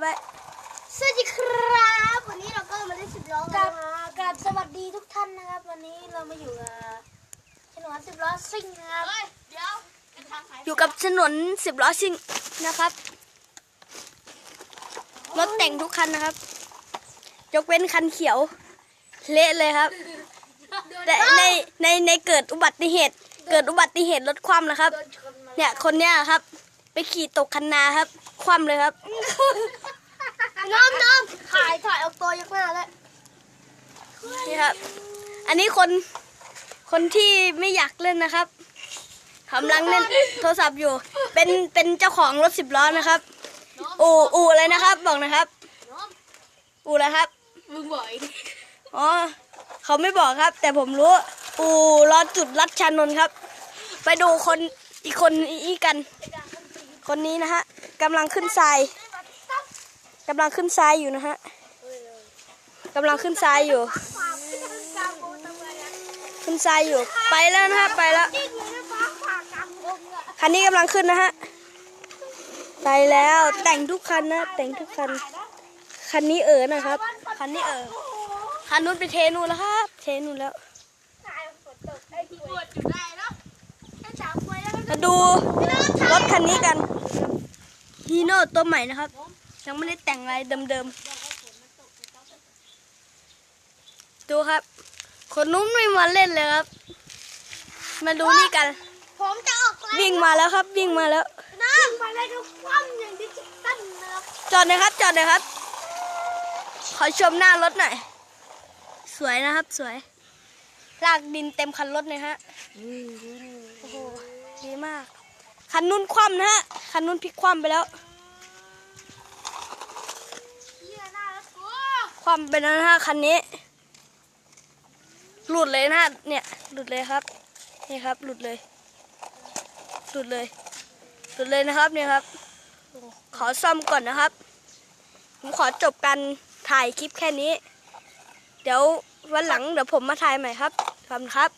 ไปสวัสดีครับ วันนี้เราก็มาเล่นสิบล้อกักันบกับสวัสดีทุกท่านนะครับ วันนี้เรามาอยู่กับถนนสิบล้อซิ่งนะครับเดี๋ยวจะทางสายอยู่กับถนนสิบล้อซิ่งนะครับรถแต่งทุกคันนะครับ ยกเว้นคันเขียว เละเลยครับแต่ในในในเกิดอุบัติเหตุ เกิดอุบัติเหตุรถคว่ำนะครับ เนี่ยคนเนี้ยครับ ไปขี่ตกคันนาครับ คว่ำเลยครับน้อมน้อมถ่ายถ่ายเอาตัวยักหน้าแล้วนี่ครับ อันนี้คนคนที่ไม่อยากเล่นนะครับกำลังเล่นโทรศัพท์อยู่ เป็นเป็นเจ้าของรถสิบล้อนะครับ อู่อู่อะไรนะครับ บอกนะครับน้อมอู่อะไรครับ มึงบอกอีกอ๋อเขาไม่บอกครับ แต่ผมรู้ อู่รอจุดรัดชานนท์ครับ ไปดูคนอีกคนอีกกัน คนนี้นะฮะ กำลังขึ้นทรายกำลังขึ้นทรายอยู่นะฮะกำลังขึ้นทรายอยู่ความที่ทำกลางวงทำไมอะขึ้นทรายอยู่ ไปแล้วนะฮะไปแล้วจริงเลยนะฟ้าผ่ากลางวงอะคันนี้กำลังขึ้นนะฮะไปแล้วแต่งทุกคันนะแต่งทุกคัน คันนี้เอ๋อนะครับ คันนี้เอ๋อคันนู้นไปเทนู่นแล้วครับ เทนู่นแล้วถ่ายฝนตกไอ้ที่ปวดอยู่ได้เนาะแค่ฉากไว้แล้วก็มาดูรถคันนี้กัน ฮีโน่ตัวใหม่นะครับ ยังไม่ได้แต่งอะไรเดิมๆ ดูครับ คนนู้นไม่มาเล่นเลยครับ มาดูนี่กัน ผมจะออกไลวิ่งมาแล้วครับ วิ่งมาแล้วนะมาเลยก็คว่ำอย่างดิจิตอลนะครับจอดหน่อยครับ จอดหน่อยครับ ขอชมหน้ารถหน่อย สวยนะครับสวยลากดินเต็มคันรถเลยฮะโอ้โหดีมาก คันนู้นคว่ำนะฮะ คันนู้นพลิกคว่ำไปแล้ว เฮียหน้าแล้วกู คว่ำไปแล้วนะฮะคันนี้ หลุดเลยนะฮะเนี่ยหลุดเลยครับนี่ครับ หลุดเลย หลุดเลย หลุดเลยนะครับเนี่ยครับ ขอซ่อมก่อนนะครับ ผมขอจบการถ่ายคลิปแค่นี้ เดี๋ยววันหลังเดี๋ยวผมมาถ่ายใหม่ครับขอบคุณครับ